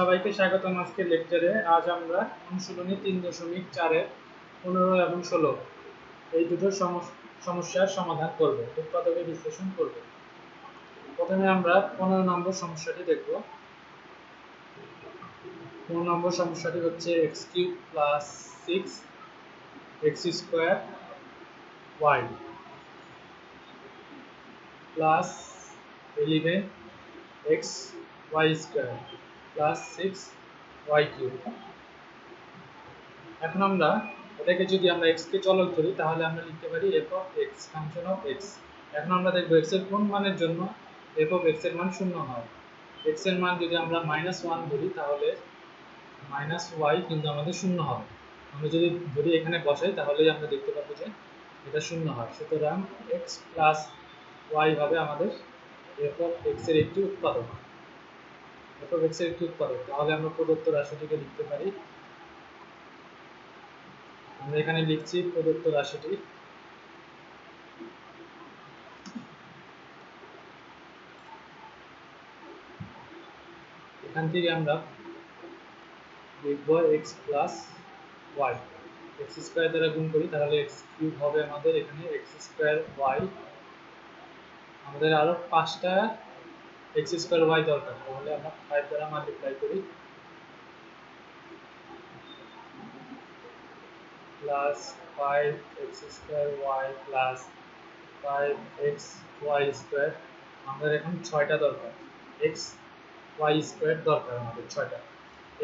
সবাইকে স্বাগতম আজকের লেকচারে আজ আমরা অনুশীলনী তিন দশমিক চারের পনেরো এবং ষোলো এই দুটো সমস্যার সমাধান করব, উৎপাদকের বিশ্লেষণ করব। প্রথমে আমরা পনেরো নম্বর সমস্যাটি দেখব। পনেরো নম্বর সমস্যাটি হচ্ছে x cube plus six, x square y plus eleven x y square. Plus six y cube এখন আমরা এটাকে যদি আমরা কে চলক ধরি, তাহলে আমরা লিখতে পারি f of x function of x এখন আমরা দেখব x এর কোন মানের জন্য f অফ x এর মান শূন্য হয়। x এর মান যদি আমরা মাইনাস ওয়ান ধরি, তাহলে মাইনাস ওয়াই কিন্তু আমাদের শূন্য হবে। আমরা যদি ধরি এখানে বসাই, তাহলেই আমরা দেখতে পাবো যে এটা শূন্য হয়। সুতরাং x প্লাস ওয়াই হবে আমাদের f অফ x এর একটি উৎপাদক। অফ x এর একটি উৎপাদক তাহলে আমরা প্রদত্ত রাশিটিকে লিখতে পারি। আমরা এখানে লিখছি প্রদত্ত রাশিটি। এখান থেকে আমরা লিখব x plus y x square দ্বারা গুণ করি, তাহলে এক্স কিউব হবে আমাদের এখানে এক্স স্কোয়ার ওয়াই আমাদের আরও পাঁচটা এক্স স্কোয়ার ওয়াই দরকার। তাহলে আমরা ফাইভ দ্বারা মাল্টিপ্লাই করি। Plus five x square y plus five x y square আমাদের এখন ছয়টা দরকার। এক্স ওয়াই স্কোয়ার দরকার আমাদের ছয়টা।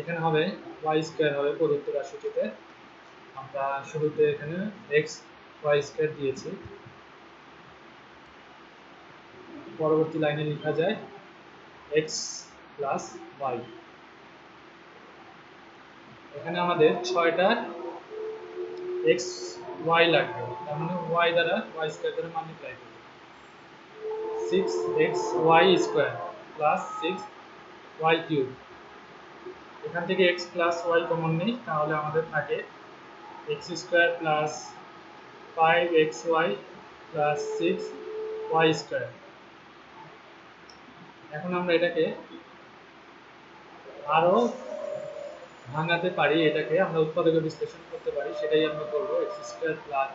এখানে হবে ওয়াই স্কোয়ার হবে প্রদত্ত রাশিটিতে। আমরা শুরুতে এখানে এক্স ওয়াই স্কোয়ার দিয়েছি। পরবর্তী লাইনে লেখা যায় এক্স প্লাস ওয়াই এখানে আমাদের ছয়টা এক্স ওয়াই লাগবে। তার মানে ওয়াই দ্বারা ওয়াই স্কোয়ার দ্বারা মাল্টিপ্লাই করবে। Six x y square plus six y cube এখান থেকে এক্স প্লাস ওয়াই কমন নেই, তাহলে আমাদের থাকে x square plus five x y plus six y square এখন আমরা এটাকে আরও ভাঙাতে পারি, এটাকে আমরা উৎপাদকে বিশ্লেষণ করতে পারি, সেটাই আমরা করব। X square plus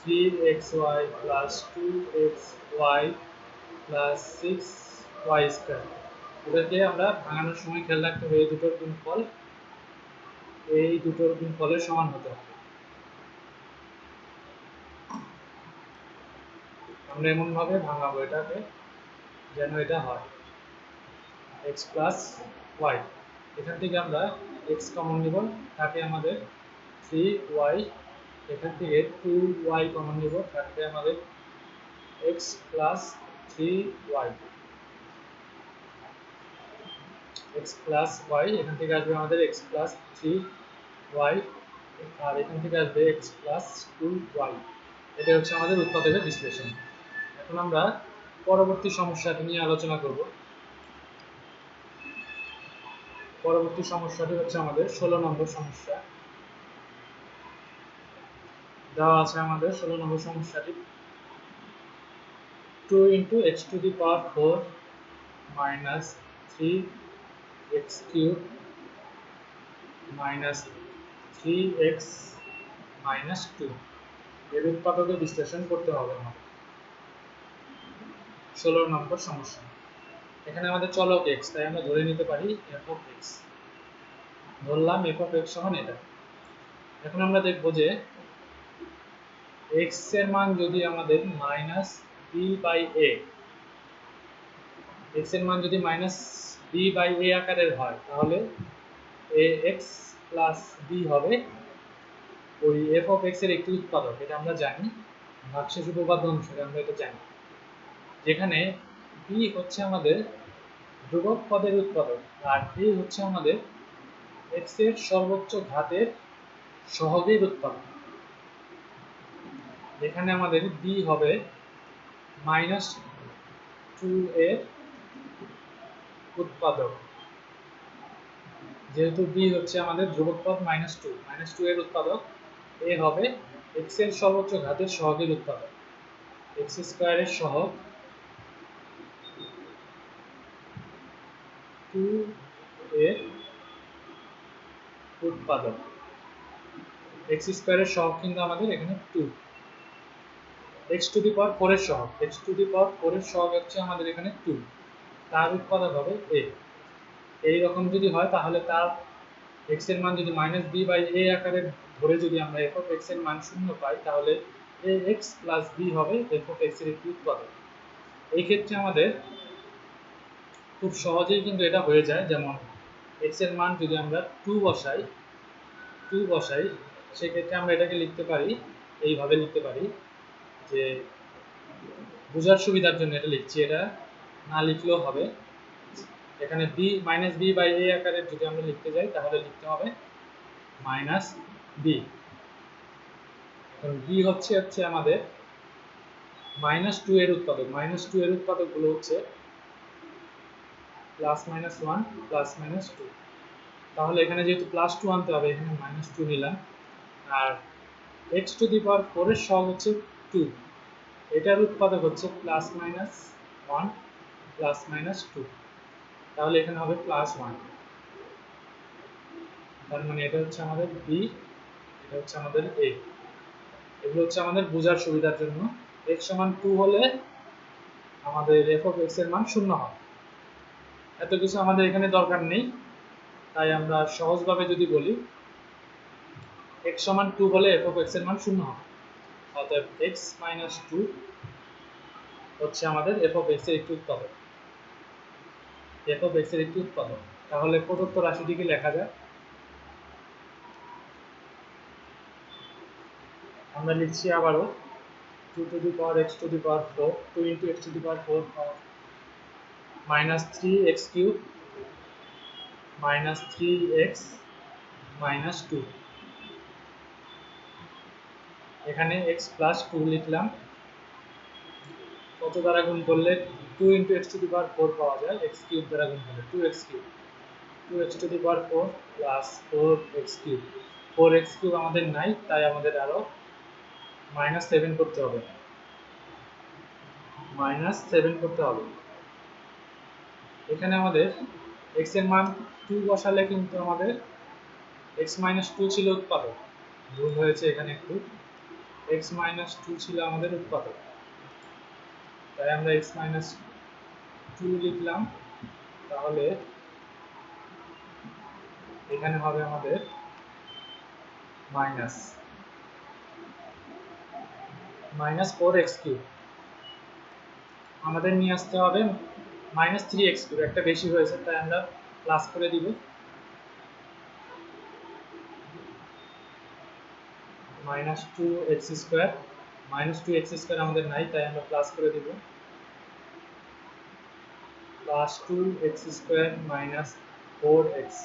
three x y plus two x y plus six y square এটাকে আমরা ভাঙানোর সময় খেয়াল রাখতে হবে, এই দুটোর গুণফল, এই দুটোর গুণফলের সমান হতে হবে। আমরা এমন ভাবে ভাঙাবো এটাকে, যেন এটা হয়। এক্স প্লাস ওয়াই এখান থেকে আমরা এক্স কমন নিব থাকে আমাদের থ্রি ওয়াই এখান থেকে টু ওয়াই কমন নিব থাকবে আমাদের x plus three y x plus y এখান থেকে আসবে আমাদের এক্স প্লাস থ্রি ওয়াই আর এখান থেকে আসবে এক্স প্লাস টু ওয়াই এটা হচ্ছে আমাদের উৎপাদকের বিশ্লেষণ। এখন আমরা পরবর্তী সমস্যাটি নিয়ে আলোচনা করব। পরবর্তী সমস্যাটি হচ্ছে আমাদের ষোলো নম্বর সমস্যা। দেওয়া আছে আমাদের ষোলো নম্বর সমস্যাটি। Two into x to the power four minus three x cube minus three x minus two. এর উৎপাদকে বিশ্লেষণ করতে হবে আমাদের। ষোলো নম্বর সমস্যা। এখানে আমাদের চলক এক্স তাই আমরা ধরে নিতে পারি এফ অফ এক্স ধরলাম এফ অফ এক্স সমান এটা। এখন আমরা দেখব যে এক্সের মান যদি আমাদের মাইনাস বি বাই এ এক্সের মান যদি মাইনাস বি বাই এ আকারের হয়, তাহলে এ এক্স প্লাস বি হবে ওই এফ অফ এক্সের একটি উৎপাদক। এটা আমরা জানি। ভাগশেষ উপপাদ্য অনুসারে আমরা এটা জানি। যেখানে বি হচ্ছে আমাদের ধ্রুবক পদের উৎপাদক আর এ হচ্ছে আমাদের এক্সের সর্বোচ্চ ঘাতের সহগের উৎপাদক এখানে আমাদের বি হবে মাইনাস টু এর উৎপাদক। যেহেতু বি হচ্ছে আমাদের ধ্রুবক পদ মাইনাস টু মাইনাস টু এর উৎপাদক। এ হবে এক্সের সর্বোচ্চ ঘাতের সহগের উৎপাদক। এক্স স্কোয়ারের সহগ এর উৎপাদক। এক্স স্কোয়ারের সহগ কিন্তু আমাদের এখানে two x to the power সহগ। এক্স টু দি পাওয়ার সহগ হচ্ছে আমাদের এখানে টু তার উৎপাদক হবে এ এই রকম যদি হয় তাহলে তার এক্সের মান যদি মাইনাস বি বাই এ আকারে ধরে যদি আমরা এফ এক্সের মান শূন্য পাই, তাহলে এ এক্স প্লাস বি হবে এফ এক্সের একটি এই ক্ষেত্রে আমাদের খুব সহজেই কিন্তু এটা হয়ে যায়। যেমন এক্সের মান যদি আমরা টু বসাই টু বসাই, সেক্ষেত্রে আমরা এটাকে লিখতে পারি, এইভাবে লিখতে পারি যে বোঝার সুবিধার জন্য এটা লিখছি। এটা না লিখলেও হবে। এখানে b minus b by a আকারে যদি আমরা লিখতে যাই, তাহলে লিখতে হবে মাইনাস বি এখন বি হচ্ছে হচ্ছে আমাদের মাইনাস টু এর উৎপাদক। মাইনাস টু এর উৎপাদকগুলো হচ্ছে plus minus one plus minus two তাহলে এখানে যেহেতু প্লাস টু আনতে হবে, এখানে মাইনাস টু নিলাম। আর এক্স টু দি পাওয়ার ফোরের সহগ হচ্ছে টু এটার উৎপাদক হচ্ছে plus minus one plus minus two তাহলে এখানে হবে প্লাস ওয়ান তার মানে এটা হচ্ছে আমাদের বি এটা হচ্ছে আমাদের এ এগুলো হচ্ছে আমাদের বোঝার সুবিধার জন্য। এক্স সমান টু হলে আমাদের এফ অফ এক্সের মান শূন্য হয় এত কিছু আমাদের এখানে দরকার নেই। তাই আমরা সহজভাবে যদি বলি এক্স সমান টু হলে এফ অফ এক্সের মান শূন্য হবে। অতএব এক্স মাইনাস টু হচ্ছে আমাদের এফ অফ এক্সের একটি উৎপাদক। এফ অফ এক্সের একটি উৎপাদক। তাহলে প্রদত্ত রাশিটিকে লেখা যায়? আমরা লিখছি আবারও two to the power x to the power four two into x to the power four minus three x cube minus three x minus two এখানে এক্স প্লাস টু লিখলাম। কত দ্বারা গুণ করলে two into x to the power four পাওয়া যায়? X cube দ্বারা গুণ করলে two x cube two x to the power four plus four x cube four x cube আমাদের নাই, তাই আমাদের আরও মাইনাস সেভেন করতে হবে। মাইনাস সেভেন করতে হবে। এখানে আমাদের এক্সের মান টু বসালে কিন্তু আমাদের এক্স মাইনাস টু ছিল উৎপাদক। ভুল হয়েছে এখানে একটু। এক্স মাইনাস টু ছিল আমাদের উৎপাদক। তাই আমরা এক্স মাইনাস টু লিখলাম। তাহলে এখানে হবে আমাদের minus minus four x cube আমাদের নিয়ে আসতে হবে মাইনাস থ্রি এক্স কিউব একটা বেশি হয়েছে, তাই আমরা প্লাস করে দিব। Minus two x square minus two x square আমাদের নাই, তাই আমরা প্লাস করে দিব। Plus two x square minus four x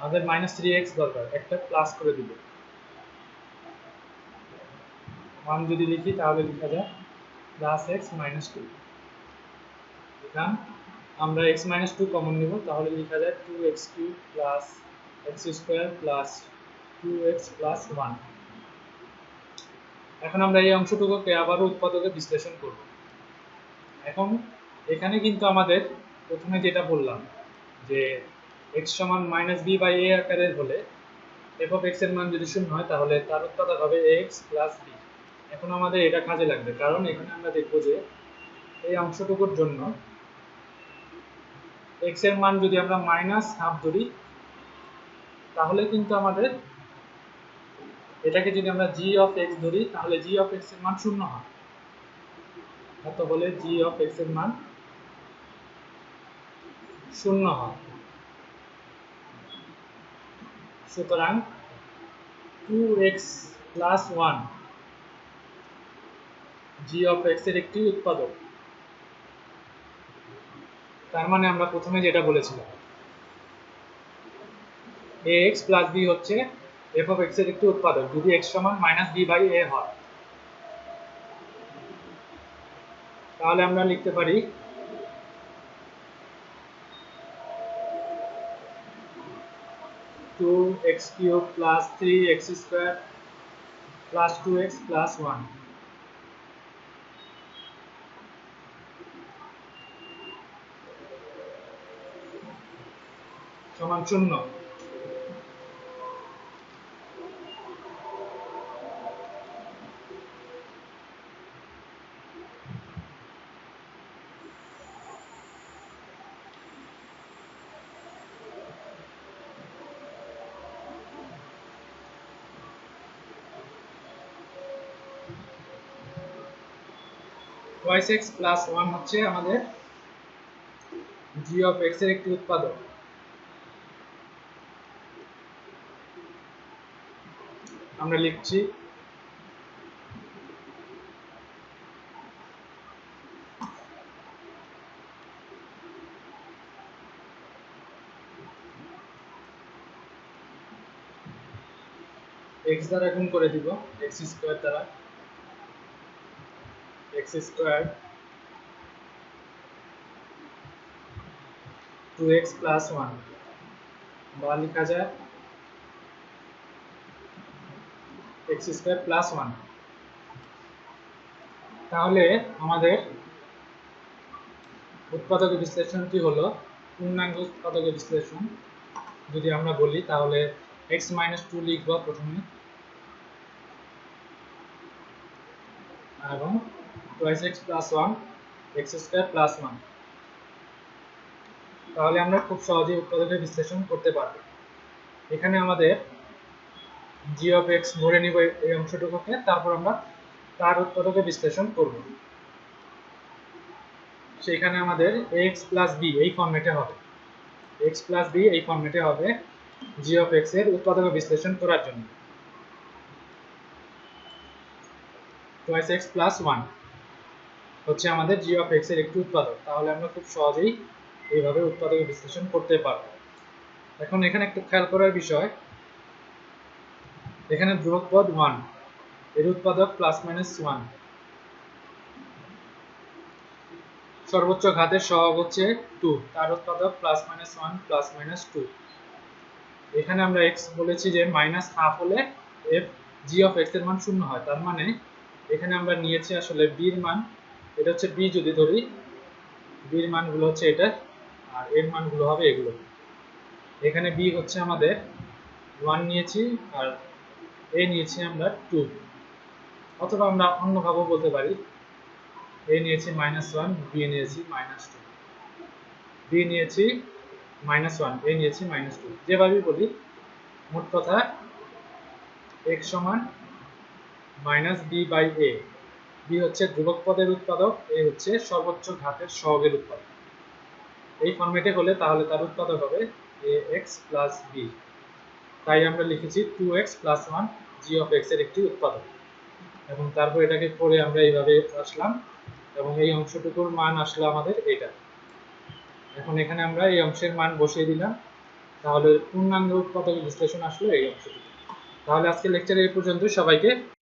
আমাদের মাইনাস থ্রি এক্স দরকার, একটা প্লাস করে দিব। ওয়ান যদি লিখি তাহলে লেখা যায় প্লাস এক্স মাইনাস টু লিখলাম আমরা এক্স মাইনাস টু কমন নিব, তাহলে লেখা যায় two x cube plus x square plus two x plus one এখন আমরা এই অংশটুকুকে আবারও উৎপাদকে বিশ্লেষণ করব। এখন এখানে কিন্তু আমাদের প্রথমে যেটা বললাম, যে এক্স সমান মাইনাস বি বাই এ আকারের হলে এফ অফ এক্সের মান যদি শূন্য হয়, তাহলে তার উৎপাদক হবে এক্স প্লাস বি এখন আমাদের এটা কাজে লাগবে, কারণ এখানে আমরা দেখব যে এই অংশটুকুর জন্য এক্সের মান যদি আমরা মাইনাস হাফ ধরি, তাহলে কিন্তু আমাদের এটাকে যদি আমরা জি অফ এক্স ধরি, তাহলে জি অফ এক্সের মান শূন্য হয়। অত বলে জি অফ এক্সের মান শূন্য হয়। সুতরাং two x plus one g of এক্সের একটি উৎপাদক। তার মানে আমরা প্রথমে যেটা বলেছিলাম এ এক্স প্লাস বি হচ্ছে এফ অফ এক্সের একটি উৎপাদক, যদি এক্স সমান মাইনাস বি বাই এ হয়। তাহলে আমরা লিখতে পারি two x cube plus three x square plus two x plus one সমান শূন্য। y6 প্লাস 1 হচ্ছে আমাদের g of x এর একটি উৎপাদক। আমরা লিখছি। X দ্বারা গুণ করে দিব, x স্কয়ার দ্বারা। X স্কয়ার 2x প্লাস 1 বা লেখা যায় x স্কয়ার প্লাস 1 তাহলে আমাদের উৎপাদকের বিশ্লেষণটি হলো পূর্ণাঙ্গ উৎপাদকের বিশ্লেষণ। যদি আমরা বলি, তাহলে x মাইনাস টু লিখব প্রথমে। এবং twice x plus one x square plus one তাহলে আমরা খুব সহজেই উৎপাদকের বিশ্লেষণ করতে পারব। এখানে আমাদের জি অফ এক্স ধরে নিব এই অংশটুকুকে, তারপর আমরা তার উৎপাদকের বিশ্লেষণ করব। সেখানে আমাদের এক্স প্লাস বি এই ফর্মেটে হবে। এক্স প্লাস বি এই ফর্মেটে হবে জি অফ এক্সের উৎপাদকের বিশ্লেষণ করার জন্য। টোয়াইস এক্স প্লাস ওয়ান হচ্ছে আমাদের জি অফ এক্সের একটি উৎপাদক। তাহলে আমরা খুব সহজেই এইভাবে উৎপাদকের বিশ্লেষণ করতে পারব। এখন এখানে একটু খেয়াল করার বিষয় এখানে ধ্রুবক পদ ওয়ানের উৎপাদক প্লাস মাইনাস ওয়ান সর্বোচ্চ ঘাতের সহগ হচ্ছে টু তার উৎপাদক plus minus one plus minus two এখানে আমরা এক্স বলেছি যে মাইনাস হাফ হলে এফ জি অফ এক্সের মান শূন্য হয়, তার মানে এখানে আমরা নিয়েছি আসলে বি এর মান, এটা হচ্ছে বি যদি ধরি বি এর মানগুলো হচ্ছে এটা, আর এর মানগুলো হবে এগুলো। এখানে বি হচ্ছে আমাদের ওয়ান নিয়েছি, আর এ নিয়েছি আমরা টু অথবা আমরা অন্যভাবেও বলতে পারি। এ নিয়েছি মাইনাস ওয়ান বি নিয়েছি মাইনাস টু বি নিয়েছি মাইনাস ওয়ান এ নিয়েছি মাইনাস টু যেভাবেই বলি, মোট কথা এক্স সমান minus b by a b হচ্ছে ধ্রুবক পদের উৎপাদক এ হচ্ছে সর্বোচ্চ ঘাতের সহগের উৎপাদক। এই ফর্মেটে হলে তাহলে তার উৎপাদক হবে এ এক্স প্লাস বি তাই আমরা লিখেছি two x plus one of এক্সের একটি উৎপাদক। এবং তারপর এটাকে করে আমরা এইভাবে আসলাম এবং এই অংশটুকুর মান আসলো আমাদের এটা। এখন এখানে আমরা এই অংশের মান বসিয়ে দিলাম। তাহলে পূর্ণাঙ্গ উৎপাদক বিশ্লেষণ আসলো এই অংশটুকু। তাহলে আজকে লেকচার এই পর্যন্ত সবাইকে